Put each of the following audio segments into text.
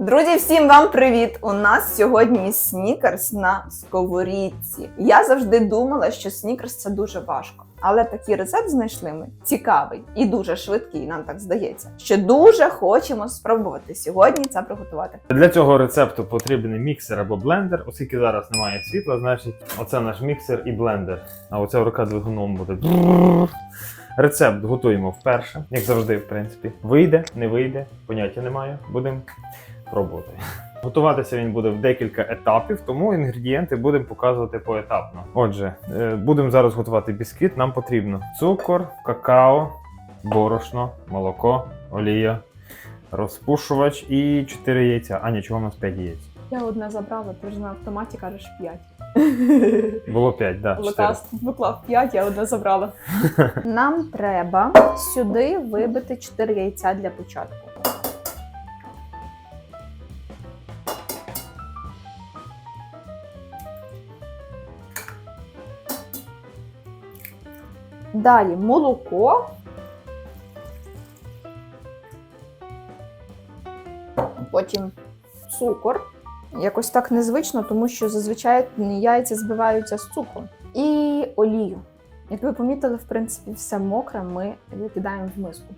Друзі, всім вам привіт! У нас сьогодні снікерс на сковорідці. Я завжди думала, що снікерс це дуже важко. Але такий рецепт знайшли ми цікавий і дуже швидкий, нам так здається. Що дуже хочемо спробувати сьогодні це приготувати. Для цього рецепту потрібен міксер або блендер, оскільки зараз немає світла, значить оце наш міксер і блендер. А оця рука двигуном буде. Рецепт готуємо вперше, як завжди, в принципі. Вийде, не вийде, поняття немає. Будемо пробувати. Готуватися він буде в декілька етапів, тому інгредієнти будемо показувати поетапно. Отже, е, будемо зараз готувати бісквіт. Нам потрібно цукор, какао, борошно, молоко, олія, розпушувач і 4 яйця. А нічого у нас 5 яєць. Я одне забрала, ти ж на автоматі кажеш 5. Було 5, так. Да, 4. Лукас виклав 5, я одне забрала. Нам треба сюди вибити 4 яйця для початку. Далі молоко. Потім цукор. Якось так незвично, тому що зазвичай яйця збиваються з цукром. І олію. Як ви помітили, в принципі, все мокре ми викидаємо в миску.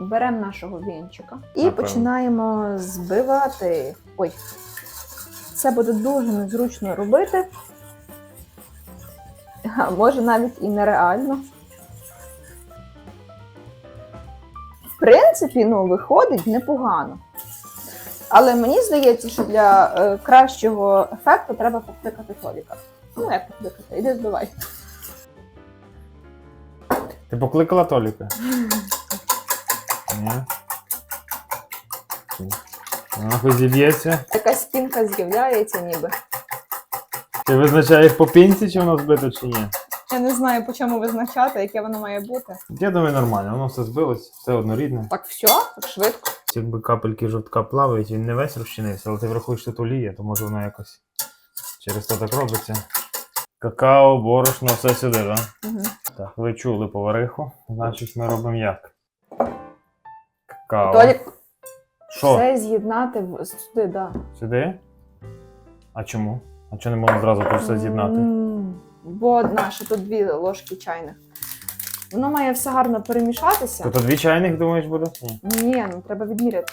Беремо нашого вінчика і Напевно. починаємо збивати. Ой, це буде дуже незручно робити. А може навіть і нереально. В принципі, ну, виходить непогано. Але мені здається, що для е, кращого ефекту треба покликати Толіка. Ну, як покликати? Іди збивай. Ти покликала Толіка? Ні. Вона зіб'ється. Якась пінка з'являється ніби. Ти визначаєш по пінці, чи воно збито, чи ні? Я не знаю, по чому визначати, яке воно має бути. Я думаю, нормально, воно все збилось, все однорідне. Так все, так швидко. Якби капельки жовтка плавають, він не весь розчинився, але ти врахуєш, що тут олія, то може воно якось через то так робиться. Какао, борошно, все сюди, так? Да? Угу. Так, ви чули повариху, значить ми робимо як? Какао. Толік, Що? все з'єднати в- сюди, да. Сюди? А чому? А чого не можна зразу тут все з'єднати? М, Бо одна, ще тут дві ложки чайних. Воно має все гарно перемішатися. Тут дві чайних, думаєш, буде? Ні. Ні, ну треба відміряти.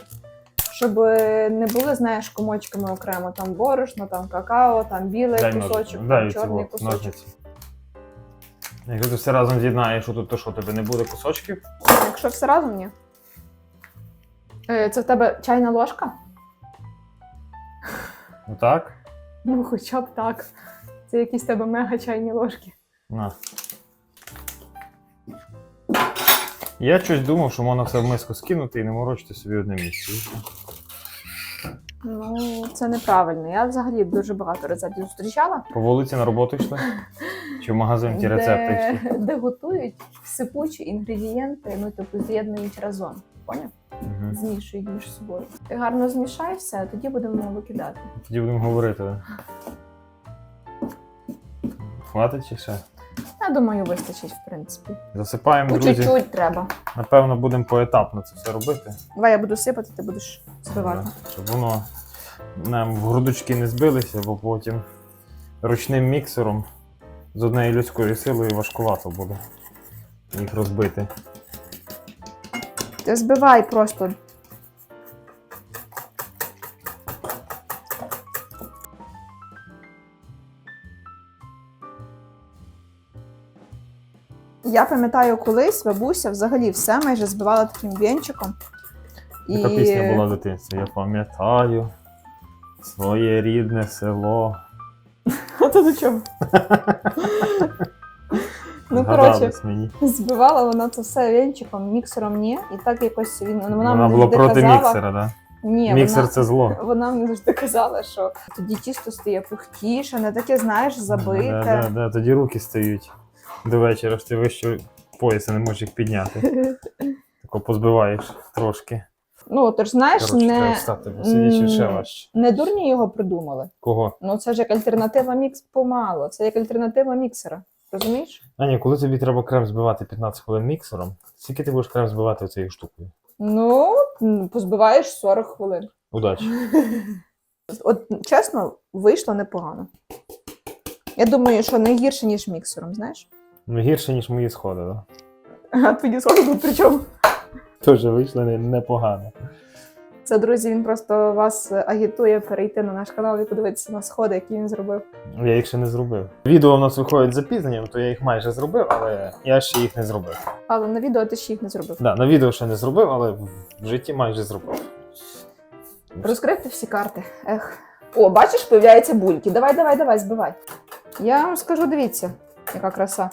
Щоб е, не були, знаєш, комочками окремо. Там борошно, там какао, там білий Дай кусочок, там Дай чорний цього, кусочок. ножниці. Якщо ти все разом з'єднаєш, що тут, то що, тебе не буде кусочків? Якщо все разом, ні. Е, Це в тебе чайна ложка? Ну так? Ну, хоча б так. Це якісь тебе мега чайні ложки. На. Я щось думав, що можна все в миску скинути і не морочити собі одне місце. Ну, це неправильно. Я взагалі дуже багато рецептів зустрічала, По вулиці на роботу йшли? Чи в магазин ті рецепти йшли? де, де готують сипучі інгредієнти, ну, тобто з'єднують разом. Поняв? Угу. Змішують між собою. Ти гарно змішай все, а тоді будемо викидати. Тоді будемо говорити. да? Хватить чи ще? Я думаю, вистачить, в принципі. Засипаємо, По друзі. чуть-чуть треба. Напевно, будемо поетапно це все робити. Давай я буду сипати, ти будеш збивати. Да, Щоб воно нам в грудочки не збилися, бо потім ручним міксером з однією людською силою важкувато буде їх розбити. Збивай просто. Я пам'ятаю, колись бабуся взагалі все майже збивала таким вінчиком. Така пісня була в дитинстві. Я пам'ятаю своє рідне село. А то до чого? Ну, коротше, мені. збивала вона це все вінчиком, міксером ні. І так якось він вона, Вона, мені була завжди проти казала, міксера, да? Ні, Міксер вона, це зло. вона мені завжди казала, що тоді тісто стає пухтіше, не таке, знаєш, Да, забите. да, да, тоді руки стають до вечора, що ти вище пояса не можеш їх підняти. Тако позбиваєш трошки. Ну, ти ж знаєш, Коротше, треба не, встати, бо сидячи ще м, важче. не дурні його придумали. Кого? Ну, це ж як альтернатива мікс помало. Це як альтернатива міксера. Розумієш? Аня, коли тобі треба крем збивати 15 хвилин міксером, скільки ти будеш крем збивати цією штукою? Ну, позбиваєш 40 хвилин. Удачі. От чесно, вийшло непогано. Я думаю, що не гірше, ніж міксером, знаєш? Ну, гірше, ніж мої сходи, так? А тоді сходу тут при чому? Теж вийшло не- непогано. Це, друзі, він просто вас агітує перейти на наш канал і подивитися на сходи, які він зробив. Я їх ще не зробив. Відео у нас виходить з запізненням, то я їх майже зробив, але я ще їх не зробив. Але на відео ти ще їх не зробив. Да, на відео ще не зробив, але в в житті майже зробив. Розкрити всі карти. Ех. О, бачиш, появляються бульки. Давай, давай, давай, збивай. Я вам скажу, дивіться, яка краса.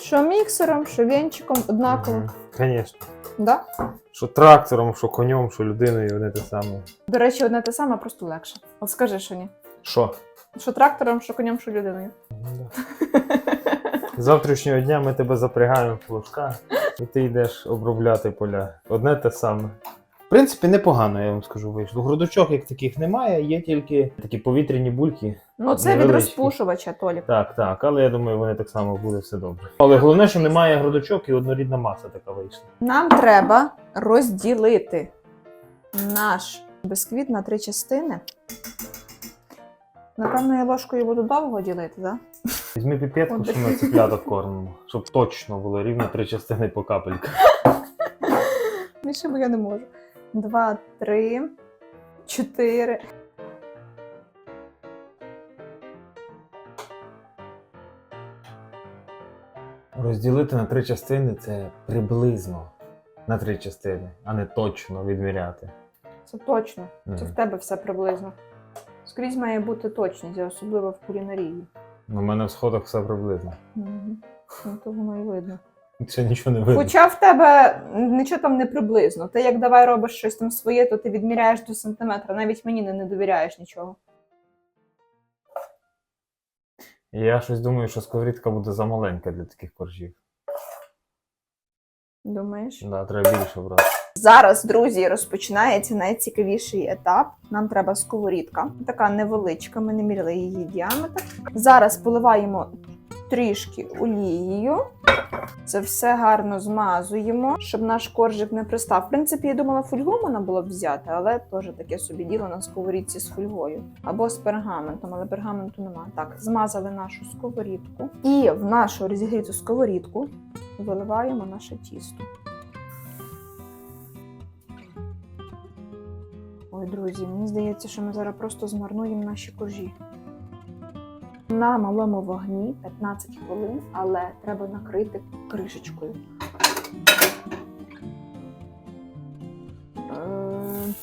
Що міксером, що венчиком однаково. Звісно. Да? Що трактором, що конем, що людиною, вони те саме. До речі, одне те саме, просто легше. От скажи, що ні. Що? Що трактором, що конем, що людиною. З Завтрашнього дня ми тебе запрягаємо в плужка, і ти йдеш обробляти поля. Одне те саме. В принципі, непогано, я вам скажу, вийшло. Грудочок як таких немає, є тільки такі повітряні бульки. Ну, це від розпушувача, Толік. Так, так, але я думаю, вони так само буде все добре. Але головне, що немає грудочок і однорідна маса така вийшла. Нам треба розділити наш бисквіт на три частини. Напевно, я ложкою буду довго ділити, так? Візьми піпетку, що ми цепляток кормимо, щоб точно було рівно три частини по капелька. Більше бо я не можу. Два, три, чотири. Розділити на три частини це приблизно на три частини, а не точно відміряти. Це точно. Це в тебе все приблизно. Скрізь має бути точність, особливо в кулінарії. У мене в сходах все приблизно. Угу. Ну, то воно і видно. Ще нічого не видно. Хоча в тебе нічого там не приблизно. Ти як давай робиш щось там своє, то ти відміряєш до сантиметра. Навіть мені не, не довіряєш нічого. Я щось думаю, що сковорідка буде замаленька для таких коржів. Думаєш? Да, треба більше брати. Зараз, друзі, розпочинається найцікавіший етап. Нам треба сковорідка. Така невеличка, ми не міряли її діаметр. Зараз поливаємо трішки олією. Це все гарно змазуємо, щоб наш коржик не пристав. В принципі, я думала, фольгу можна було б взяти, але теж таке собі діло на сковорідці з фольгою. Або з пергаментом, але пергаменту немає. Так, змазали нашу сковорідку. І в нашу розігріту сковорідку виливаємо наше тісто. Ой, друзі, мені здається, що ми зараз просто змарнуємо наші коржі. На малому вогні 15 хвилин, але треба накрити кришечкою. Е,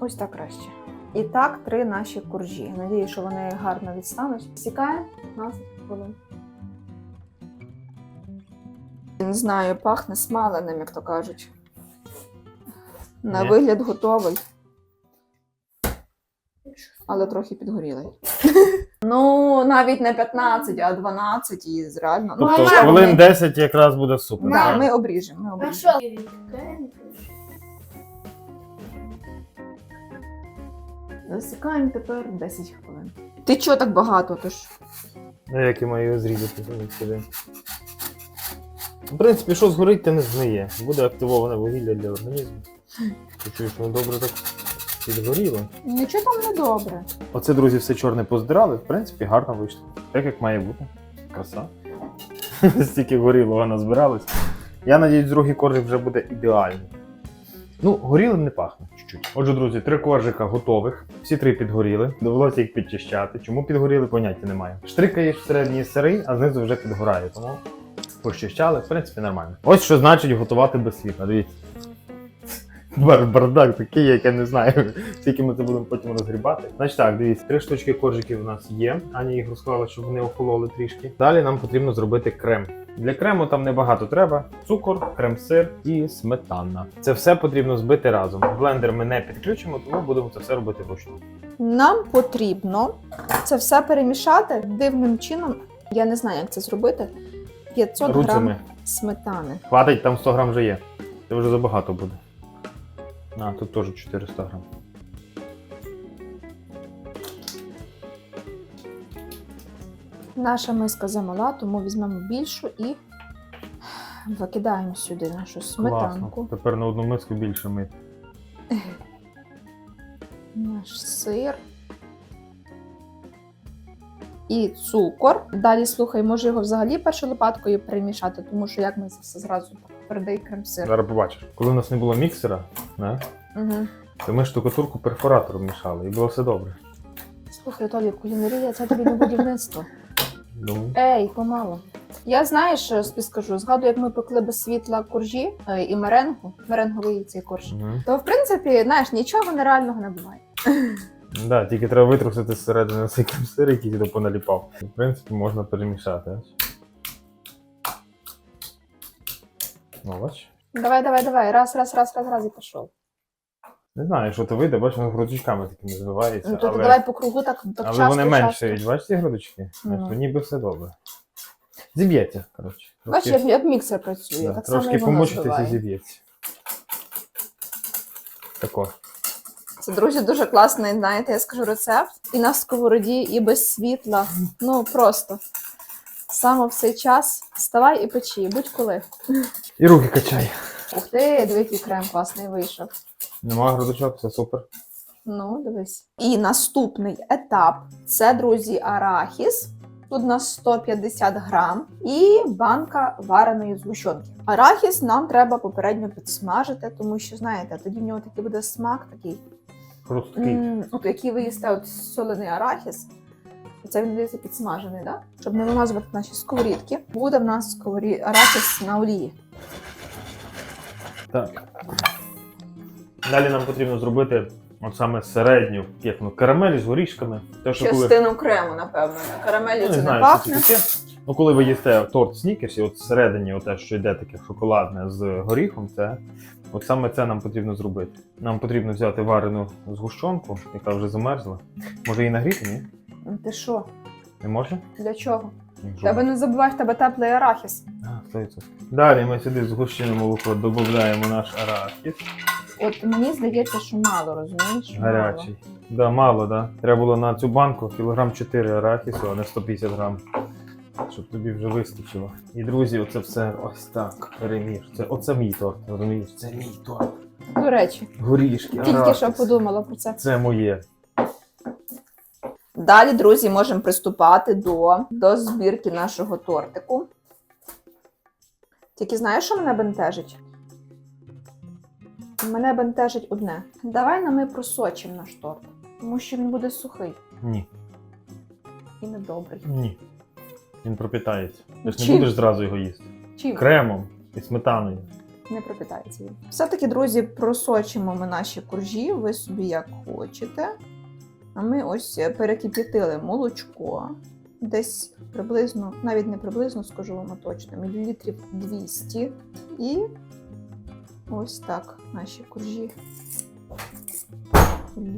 Ось так краще. І так, три наші коржі. Надію, що вони гарно відстануть. Сікає 15 хвилин. Не знаю, пахне смаленим, як то кажуть. На вигляд готовий. Але трохи підгорілий. ну, навіть не 15, а 12 і з реально. Тобто ну, хвилин ми, 10 якраз буде супер. да, так? ми обріжемо. Ми А обріжемо. що? Засікаємо тепер 10 хвилин. Ти чого так багато? Ти ж Ну, як я маю його зрізати сюди. В принципі, що згорить, те не згниє. Буде активоване вугілля для організму. Ти чуєш, воно добре так підгоріло. нічого там не добре. Оце, друзі, все чорне поздирали, в принципі, гарно вийшло. Так як має бути. Краса. Стільки горілого назбиралось. Я надіюсь, другий коржик вже буде ідеальний. Ну, горілим не пахне чуть-чуть. Отже, друзі, три коржика готових. Всі три підгоріли. Довелося їх підчищати. Чому підгоріли, поняття немає. Штрикаєш всередині сирий, а знизу вже підгорає. Тому почищали, в принципі, нормально. Ось що значить готувати без світла. Дивіться. Бар- Бардак такий, як я не знаю, скільки ми це будемо потім розгрібати. Значить так, дивіться, три штучки коржиків у нас є. Аня їх розклала, щоб вони охололи трішки. Далі нам потрібно зробити крем. Для крему там небагато треба: цукор, крем-сир і сметана. Це все потрібно збити разом. Блендер ми не підключимо, тому будемо це все робити вручну. Нам потрібно це все перемішати дивним чином. Я не знаю, як це зробити. 500 грам сметани. Хватить, там 100 грам вже є. Це вже забагато буде. А, тут теж 400 грам. Наша миска замала, тому візьмемо більшу і Закидаємо сюди нашу Класно. Тепер на одну миску більше мити. наш сир. І цукор. Далі слухай, може його взагалі першою лопаткою перемішати, тому що як ми це все зразу твердий крем-сир. Зараз побачиш. Коли в нас не було міксера, не, Угу. то ми штукатурку перфоратором мішали, і було все добре. Слухай, Толі, кулінарія це тобі не будівництво. Думаю. Ей, помало. Я знаєш, що я тобі скажу, згадую, як ми пекли без світла коржі е, і меренгу, меренговий цей корж. Угу. То в принципі, знаєш, нічого нереального не буває. Да, тільки треба витрусити зсередини цей крем-сир, який ти поналіпав. В принципі, можна перемішати. Ну, бач. Давай, давай, давай, раз, раз, раз, раз, раз і пішов. Не знаю, що то вийде, бачиш, воно грудочками такими збивається. Ну то але... ти давай по кругу так, так Але часто, вони часто. меншають, бачиш ці грудочки? Ну. Ну. Ніби все добре. Зіб'ється, коротше. Бачиш, як, як міксер працює, да, так само і трошки воно помучитися збиває. зіб'ється. Тако. Це, друзі, дуже класний, знаєте, я скажу рецепт. І на сковороді, і без світла. Ну просто. Саме в цей час вставай і печи, будь-коли. І руки качай. Ух ти, диви, який крем класний вийшов. Нема грудочок, все супер. Ну, дивись. І наступний етап це, друзі, арахіс. Тут у нас 150 грам і банка вареної згущенки. Арахіс нам треба попередньо підсмажити, тому що, знаєте, тоді в нього такий буде смак такий, Хрусткий. от який ви їсте от солений арахіс. Це він здається підсмажений, да? щоб не вимазувати наші сковорідки. Буде в нас сковорі... арахіс на олії. Так. Далі нам потрібно зробити от саме середню як воно, карамель з горішками. Те, що коли... Частину крему, напевно. Карамелі Ну, це не знаю, пахне. що це таке. Ну, коли ви їсте торт снікерс, і от всередині те, що йде таке шоколадне з горіхом, це от саме це нам потрібно зробити. Нам потрібно взяти варену згущенку, яка вже замерзла. Може її нагріти, ні? Ну, Ти що? Не може? Для чого? Тебе не забувай, в тебе теплий арахіс. Далі ми сюди згущене молоко додаємо наш арахіс. От мені здається, що мало, розумієш? Мало. Гарячий. Да, мало, да. Треба було на цю банку кілограм 4 арахісу, а не 150 грам. Щоб тобі вже вистачило. І друзі, оце все ось так переміж. Це оце мій торт, розумієш? Це мій торт. До речі, Горішки, тільки арахіс. що подумала про це. Це моє. Далі, друзі, можемо приступати до, до збірки нашого тортику. Тільки знаєш, що мене бентежить? Мене бентежить одне. Давай на ми просочимо наш торт, тому що він буде сухий Ні. і недобрий. Ні. Він пропітається. Ти ж не Чим? будеш зразу його їсти. Чим Кремом і сметаною. не пропитається він? Все-таки, друзі, просочимо ми наші коржі, ви собі як хочете. А ми ось е, перекип'ятили молочко. Десь приблизно, навіть не приблизно, скажу вам точно, мілілітрів 200. І ось так наші коржі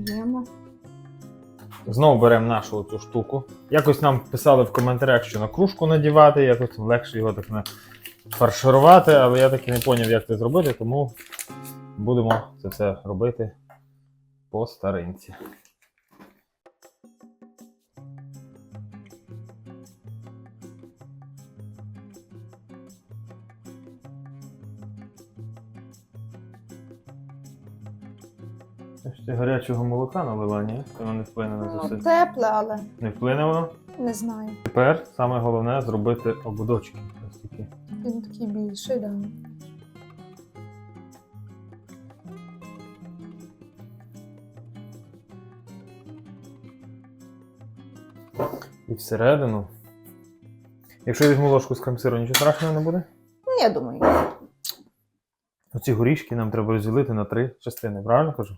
лємо. Знову беремо нашу цю штуку. Якось нам писали в коментарях, що на кружку надівати, якось легше його так не фарширувати, але я таки не зрозумів, як це зробити, тому будемо це все робити по старинці. Ще гарячого молока налила, ні? Воно не вплине на Ну, все. тепле, але Не вплине воно. не знаю. Тепер саме головне зробити ободочки. Ось такі. Він такий більший, да. І всередину. Якщо я візьму ложку з крем-сиру, нічого страшного не буде. Ну, я думаю, Оці горішки нам треба розділити на три частини, правильно кажу?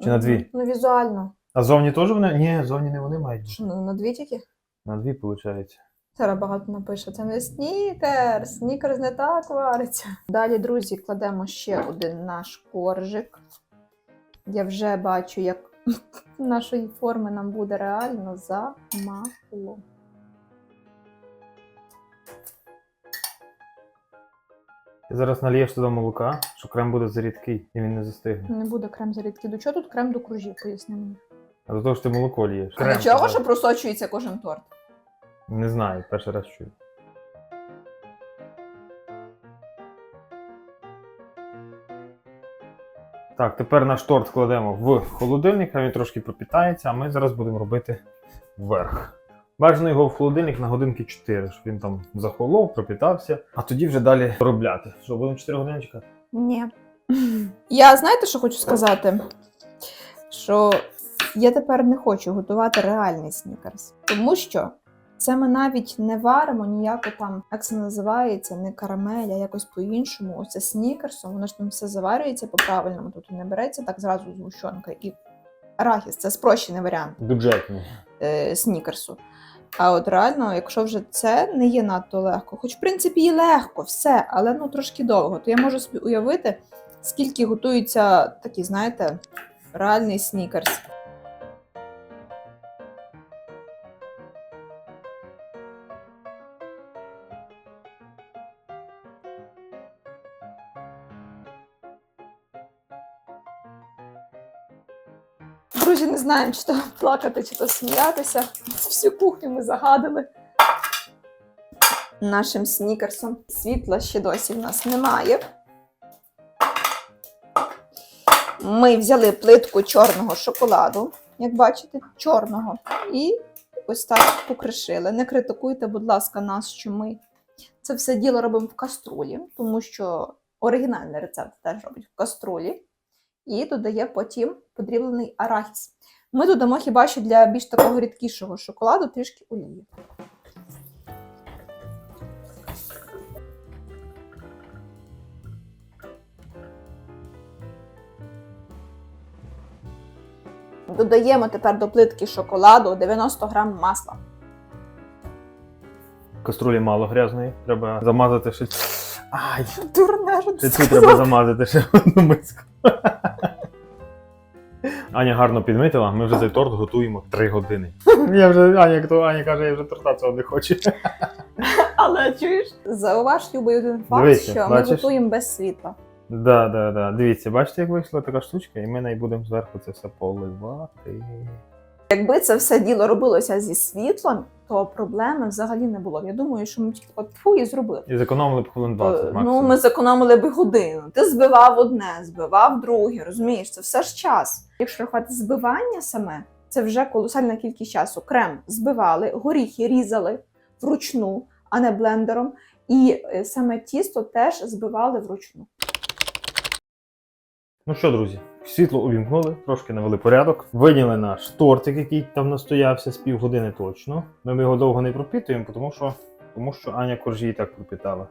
Чи на дві? Ну, візуально. А зовні теж вони? Ні, зовні не вони мають. що на, на дві тільки. На дві, виходить. Зараз багато напише. Це не снікер, снікерс не так вариться. Далі, друзі, кладемо ще один наш коржик. Я вже бачу, як Нашої форми нам буде реально замало. Я зараз нальєш туди молока, що крем буде зарідкий і він не застигне. Не буде крем зарідкий. До чого тут крем до кружів, поясни мені. А до того що ти молоко лієш. А до чого туди. ж просочується кожен торт? Не знаю, перший раз чую. Так, тепер наш торт кладемо в холодильник, а він трошки пропітається, а ми зараз будемо робити верх. Бажано його в холодильник на годинки 4, щоб він там захолов, пропітався, а тоді вже далі робляти. Що, будемо 4 години чекати? Ні. Я знаєте, що хочу сказати? Що я тепер не хочу готувати реальний снікерс. Тому що це ми навіть не варимо ніяко там, як це називається, не карамель, а якось по-іншому. Оце снікерсом, воно ж там все заварюється по-правильному. Тут не береться так зразу згущенка. І арахіс це спрощений варіант Бюджетний. е, снікерсу. А от реально, якщо вже це не є надто легко, хоч в принципі і легко, все, але ну трошки довго, то я можу собі уявити, скільки готується такий, знаєте, реальний снікерс. Знаємо, чи то плакати, чи то сміятися. Всю кухню ми загадили. Нашим снікерсом світла ще досі в нас немає. Ми взяли плитку чорного шоколаду, як бачите, чорного, і ось так покришили. Не критикуйте, будь ласка, нас, що ми це все діло робимо в каструлі, тому що оригінальний рецепт теж робить в каструлі. І додає потім подріблений арахіс. Ми додамо хіба що для більш такого рідкішого шоколаду трішки олії. Додаємо тепер до плитки шоколаду 90 грам масла. Каструлі мало грязної, треба замазати ще. Ай, Дурне, що ти цю треба замазати ще одну миску. Аня гарно підмітила, ми вже цей торт готуємо 3 години. Я вже, Аня, хто Аня каже, я вже торта цього не хочу. Але чуєш? Зауваж, Любий, один факт, Дивися, що ми готуємо без світла. Да, да, да. Дивіться, бачите, як вийшла така штучка, і ми неї будемо зверху це все поливати. Якби це все діло робилося зі світлом, то проблеми взагалі не було. Я думаю, що ми тільки от фу і зробили. І зекономили б хвилин 20 Е, максимум. Ну, ми зекономили би годину. Ти збивав одне, збивав друге, розумієш, це все ж час. Якщо рахувати збивання саме, це вже колосальна кількість часу. Крем збивали, горіхи різали вручну, а не блендером. І е, саме тісто теж збивали вручну. Ну що, друзі, світло увімкнули, трошки навели порядок. Виняли наш тортик, який там настоявся з півгодини точно. Ми його довго не пропітуємо, тому що, тому що Аня коржі і так пропітала.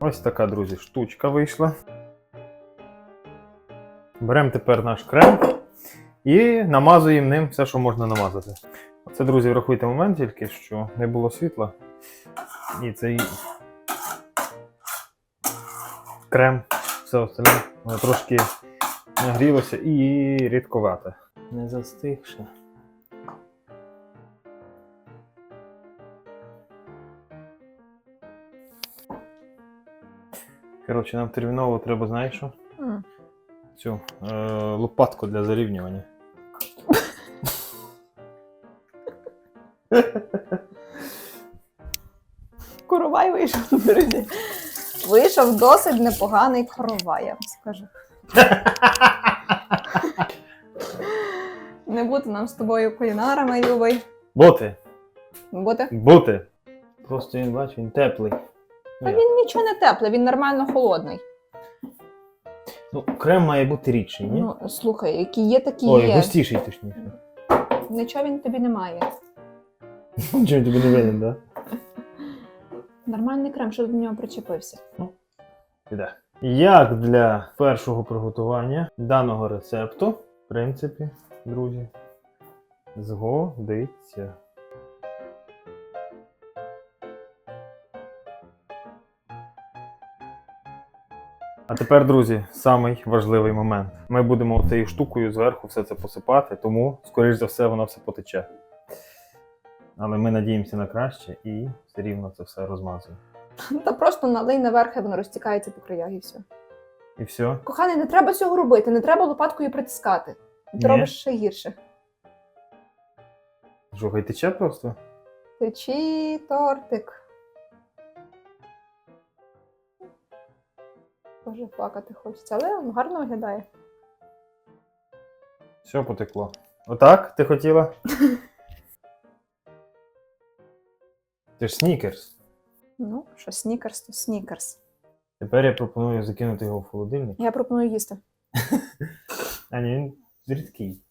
Ось така, друзі, штучка вийшла. Беремо тепер наш крем і намазуємо ним все, що можна намазати. Оце, друзі, врахуйте момент тільки, що не було світла. І цей крем, все остальне, воно трошки нагрілося і рідковате. Не застигше. Коротше, нам терміново треба, знаєш що? М. Цю е, лопатку для зарівнювання. Коровай вийшов, друзі. Вийшов досить непоганий коровай, я вам скажу. Не бути нам з тобою кулінарами, Любий. Бути! Бути. Бути! Просто він, бач, він теплий. Ну, як? він нічого не теплий, він нормально холодний. Ну, крем має бути рідший, ні? Ну, слухай, які є, такі Ой, є. густіший, точніше. Нічого він тобі не має. Нічого тобі не винен, да? Нормальний крем, що до нього причепився. Піде. Як для першого приготування даного рецепту, в принципі, друзі, згодиться. А тепер, друзі, самий важливий момент. Ми будемо цією штукою зверху все це посипати, тому, скоріш за все, воно все потече. Але ми надіємося на краще і все рівно це все розмазуємо. Та просто налий наверх, і воно розтікається по краях і все. І все. Коханий, не треба цього робити, не треба лопаткою притискати. Ти Ні. робиш ще гірше. Хай тече просто? Течі тортик. Боже, плакати хочеться, але гарно виглядає. Все потекло. Отак ти хотіла? Це ж снікерс. Ну, що снікерс, то снікерс. Тепер я пропоную закинути його в холодильник. Я пропоную їсти. А ні, він рідкий.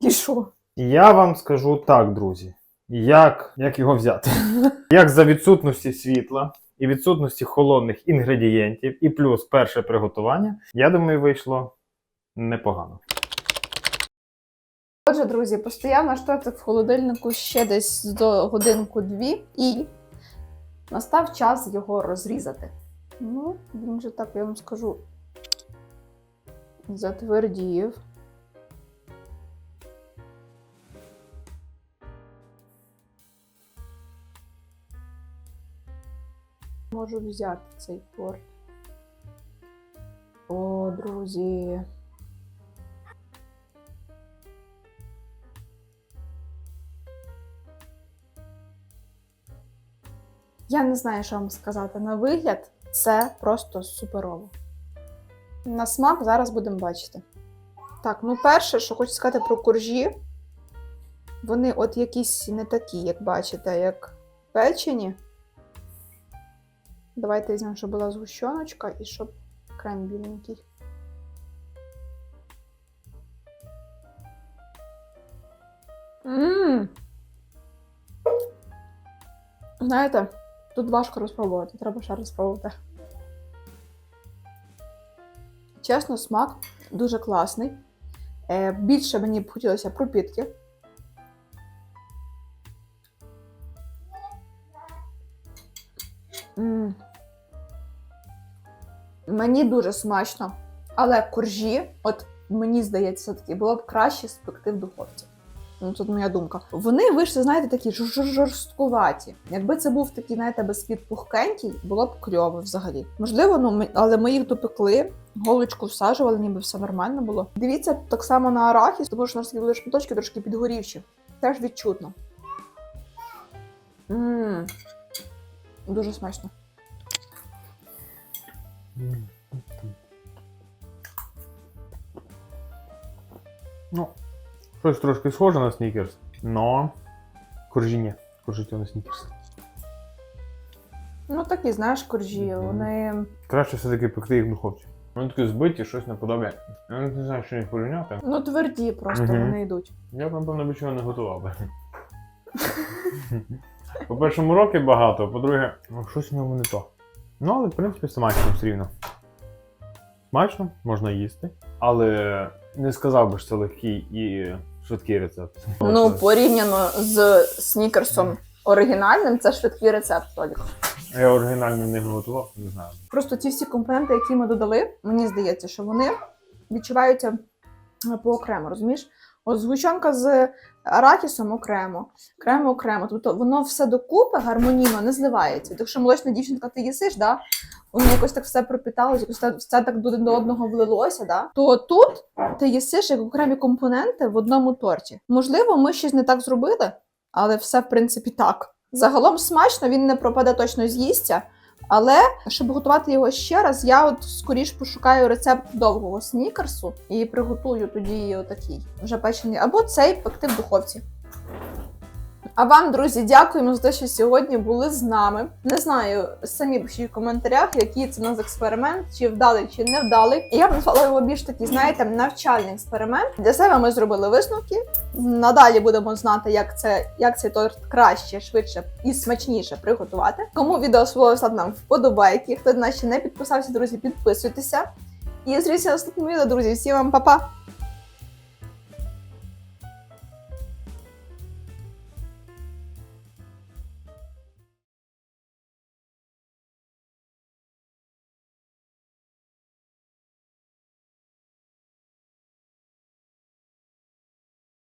І що? І я вам скажу так, друзі. Як, як його взяти? Як за відсутності світла і відсутності холодних інгредієнтів, і плюс перше приготування, я думаю, вийшло непогано. Отже, друзі, постояв наш тортик в холодильнику ще десь до годинку-дві, і настав час його розрізати. Ну, він же так, я вам скажу, затвердів. Можу взяти цей торт. О, друзі. Я не знаю, що вам сказати. На вигляд це просто суперово. На смак зараз будемо бачити. Так, ну перше, що хочу сказати про коржі, вони от якісь не такі, як бачите, як печені. Давайте візьмемо, щоб була згущеночка і щоб крем біленький. Ммм. Знаєте, тут важко розпробувати, треба ще раз спробувати. Чесно, смак дуже класний. Е, більше мені б хотілося пропітки. М. Мені дуже смачно, але коржі, от мені здається, все-таки було б краще спекти в духовці. Ну, тут моя думка. Вони вийшли, знаєте, такі жорсткуваті. Якби це був такий, знаєте, безпід пухкенький, було б кльово взагалі. Можливо, ну але ми їх допекли, голочку всаджували, ніби все нормально було. Дивіться так само на арахіс, тому що у нас такі були шматочки трошки підгорівші. Теж відчутно. Мм. Дуже смачно. Ну, щось трошки схоже на снікерс, но коржі ні. Коржі то не снікерс. Ну такі, знаєш, коржі, Мгм. вони. Краще все-таки пекти їх в духовці. Вони такі збиті, щось наподобає. Я не знаю, що їх порівняти. Ну, тверді просто Мгм. вони йдуть. Я б, напевно, б чого не готував би. По першому роки багато, по-друге, ну, щось в ньому не то. Ну, але в принципі смачно все рівно. Смачно, можна їсти, але не сказав би, що це легкий і швидкий рецепт. Ну, порівняно з снікерсом оригінальним, це швидкий рецепт, Толік. Я оригінально не готував, не знаю. Просто ці всі компоненти, які ми додали, мені здається, що вони відчуваються е, поокремо, розумієш? От згущенка з арахісом окремо, крем окремо. Тобто воно все докупи гармонійно не зливається. От Якщо молочна дівчинка ти їсиш, да, воно якось так все пропіталося, якось так- все так до одного влилося, да, то тут ти їсиш як окремі компоненти в одному торті. Можливо, ми щось не так зробили, але все в принципі так. Загалом смачно, він не пропаде точно з їстя. Але щоб готувати його ще раз, я от скоріш пошукаю рецепт довгого снікерсу і приготую тоді отакий вже печений, або цей пекти в духовці. А вам, друзі, дякуємо за те, що сьогодні були з нами. Не знаю, самі пишіть в коментарях, який це у нас експеримент, чи вдалий, чи не вдалий. Я б назвала його більш такий, знаєте, навчальний експеримент. Для себе ми зробили висновки. Надалі будемо знати, як це як цей торт краще, швидше і смачніше приготувати. Кому відео сподобалося, нам вподобайки. Хто до ще не підписався, друзі, підписуйтеся. І в наступному відео, друзі. Всім вам па-па!